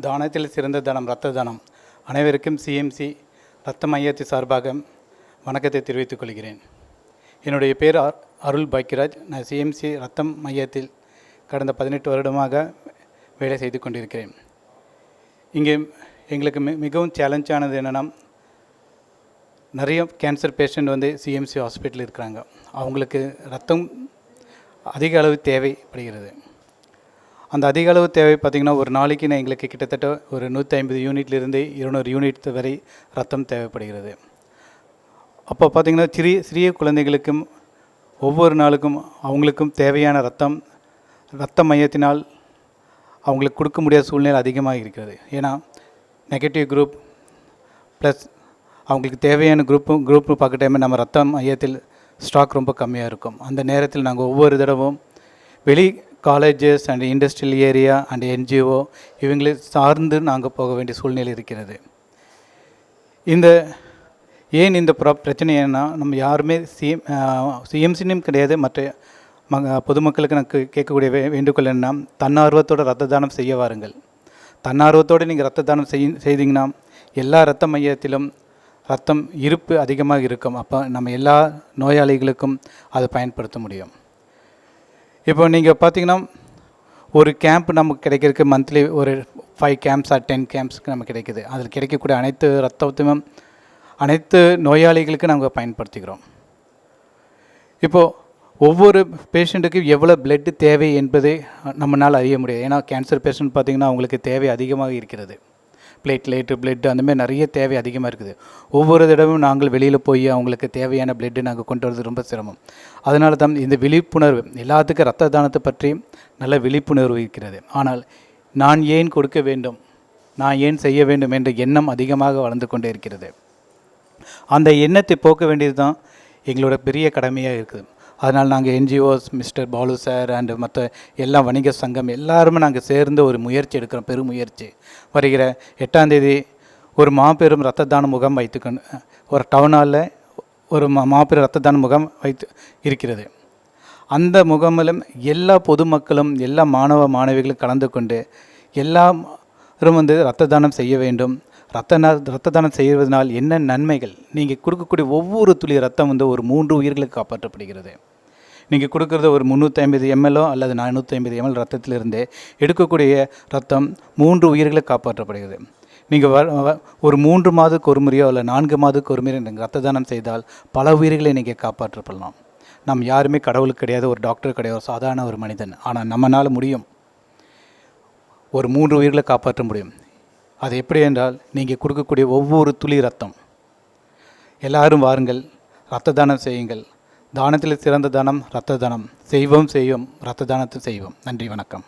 தானத்தில் சிறந்த தானம் இரத்த தானம். அனைவருக்கும் சிஎம்சி இரத்த மையத்தை சார்பாக வணக்கத்தை தெரிவித்துக் கொள்கிறேன். என்னுடைய பேர் அருள் பாக்கியராஜ். நான் சிஎம்சி ரத்தம் மையத்தில் கடந்த பதினெட்டு வருடமாக வேலை செய்து கொண்டிருக்கிறேன். இங்கே எங்களுக்கு மி மிகவும் சேலஞ்சானது என்னென்னா நிறைய கேன்சர் பேஷண்ட் வந்து சிஎம்சி ஹாஸ்பிட்டல் இருக்கிறாங்க. அவங்களுக்கு ரத்தம் அதிக அளவு தேவைப்படுகிறது. அந்த அதிக அளவு தேவை பார்த்திங்கன்னா ஒரு நாளைக்கு நான் எங்களுக்கு கிட்டத்தட்ட ஒரு நூற்றி ஐம்பது யூனிட்லேருந்து இருநூறு யூனிட் வரை ரத்தம் தேவைப்படுகிறது. அப்போ பார்த்திங்கன்னா சிறிய சிறிய குழந்தைகளுக்கும் ஒவ்வொரு நாளுக்கும் அவங்களுக்கும் தேவையான ரத்தம் ரத்த மையத்தினால் அவங்களுக்கு கொடுக்க முடியாத சூழ்நிலை அதிகமாக இருக்கிறது. ஏன்னா நெகட்டிவ் குரூப் ப்ளஸ் அவங்களுக்கு தேவையான குரூப்பும் குரூப் பார்க்க டைம் நம்ம ரத்தம் மையத்தில் ஸ்டாக் ரொம்ப கம்மியாக இருக்கும். அந்த நேரத்தில் நாங்கள் ஒவ்வொரு தடவும் வெளி colleges and industrial area and NGO இவங்களை சார்ந்து நாங்கள் போக வேண்டிய சூழ்நிலை இருக்கிறது. இந்த ஏன் இந்த ப்ரா பிரச்சனை ஏன்னா நம்ம யாருமே சிஎம் சிஎம்சினும் கிடையாது. மற்ற மக பொதுமக்களுக்கு நமக்கு கேட்கக்கூடிய வே வேண்டுகோள் என்ன தன்னார்வத்தோடு ரத்த தானம் செய்ய வாருங்கள். தன்னார்வத்தோடு நீங்கள் ரத்த தானம் செய் செய்தீங்கன்னா எல்லா ரத்த மையத்திலும் ரத்தம் இருப்பு அதிகமாக இருக்கும். அப்போ நம்ம எல்லா நோயாளிகளுக்கும் அதை பயன்படுத்த முடியும். இப்போ நீங்கள் பார்த்தீங்கன்னா ஒரு கேம்ப் நமக்கு கிடைக்கிறதுக்கு மந்த்லி ஒரு ஃபைவ் கேம்ப்ஸ் ஆர் டென் கேம்ப்ஸ்க்கு நமக்கு கிடைக்குது. அதில் கிடைக்கக்கூடிய அனைத்து ரத்தத்தையும் அனைத்து நோயாளிகளுக்கும் நாங்கள் பயன்படுத்திக்கிறோம். இப்போது ஒவ்வொரு பேஷண்ட்டுக்கும் எவ்வளோ பிளட்டு தேவை என்பதை நம்மளால் அறிய முடியாது. ஏன்னா கேன்சர் பேஷண்ட் பார்த்திங்கன்னா அவங்களுக்கு தேவை அதிகமாக இருக்கிறது. பிளேட்லேட்டு பிளட்டு அந்த மாதிரி நிறைய தேவை அதிகமாக இருக்குது. ஒவ்வொரு தடவையும் நாங்கள் வெளியில் போய் அவங்களுக்கு தேவையான பிளட்டு நாங்கள் கொண்டு வரது ரொம்ப சிரமம். அதனால தான் இந்த விழிப்புணர்வு எல்லாத்துக்கும் ரத்த தானத்தை பற்றி நல்ல விழிப்புணர்வு இருக்கிறது. ஆனால் நான் ஏன் கொடுக்க வேண்டும்? நான் ஏன் செய்ய வேண்டும் என்ற எண்ணம் அதிகமாக வளர்ந்து கொண்டே இருக்கிறது. அந்த எண்ணத்தை போக்க வேண்டியது தான் எங்களோட பெரிய கடமையாக இருக்குது. அதனால் நாங்கள் NGOs mister Balu sir and மற்ற எல்லா வணிக சங்கம் எல்லாருமே நாங்கள் சேர்ந்து ஒரு முயற்சி எடுக்கிறோம் பெரும் முயற்சி வருகிற எட்டாந்தேதி ஒரு மாபெரும் ரத்த தான முகாம் வைத்துக்கொண்டு ஒரு டவுன் ஹாலில் ஒரு மா மாபெரும் ரத்த தான முகாம் வைத்து இருக்கிறது. அந்த முகாமிலும் எல்லா பொதுமக்களும் எல்லா மாணவ மாணவிகளும் கலந்து கொண்டு எல்லாரும் வந்து ரத்த தானம் செய்ய வேண்டும். ரத்த நா- ரத்த தானம் செய்வதனால் என்ன நன்மைகள்? நீங்கள் கொடுக்கக்கூடிய ஒவ்வொரு துளி ரத்தம் வந்து ஒரு மூன்று உயிர்களுக்கு காப்பாற்றப்படுகிறது. நீங்கள் கொடுக்குறது ஒரு முந்நூற்றி ஐம்பது எம்எல்ஓ அல்லது நானூற்றி ஐம்பது எம்எல் ரத்தத்திலிருந்து எடுக்கக்கூடிய ரத்தம் மூன்று உயிர்களை காப்பாற்றப்படுகிறது. நீங்கள் வ வ- ஒரு மூன்று மாதத்துக்கு ஒரு முறையோ இல்லை நான்கு மாதத்துக்கு ஒரு முறை நீங்கள் ரத்த தானம் செய்தால் பல உயிர்களை நீங்கள் காப்பாற்றப்படலாம். நாம் யாருமே கடவுள் கிடையாது ஒரு டாக்டர் கிடையாது ஒரு சாதாரண ஒரு மனிதன். ஆனால் நம்மளால் முடியும். ஒரு மூன்று உயிர்களை காப்பாற்ற முடியும். அது எப்படி என்றால் நீங்கள் கொடுக்கக்கூடிய ஒவ்வொரு துளி ரத்தம். எல்லாரும் வாருங்கள் ரத்த தானம் செய்யுங்கள். தானத்தில் சிறந்த தானம் ரத்த தானம். செய்வோம் செய்வோம் ரத்த தானத்தை செய்வோம். நன்றி வணக்கம்.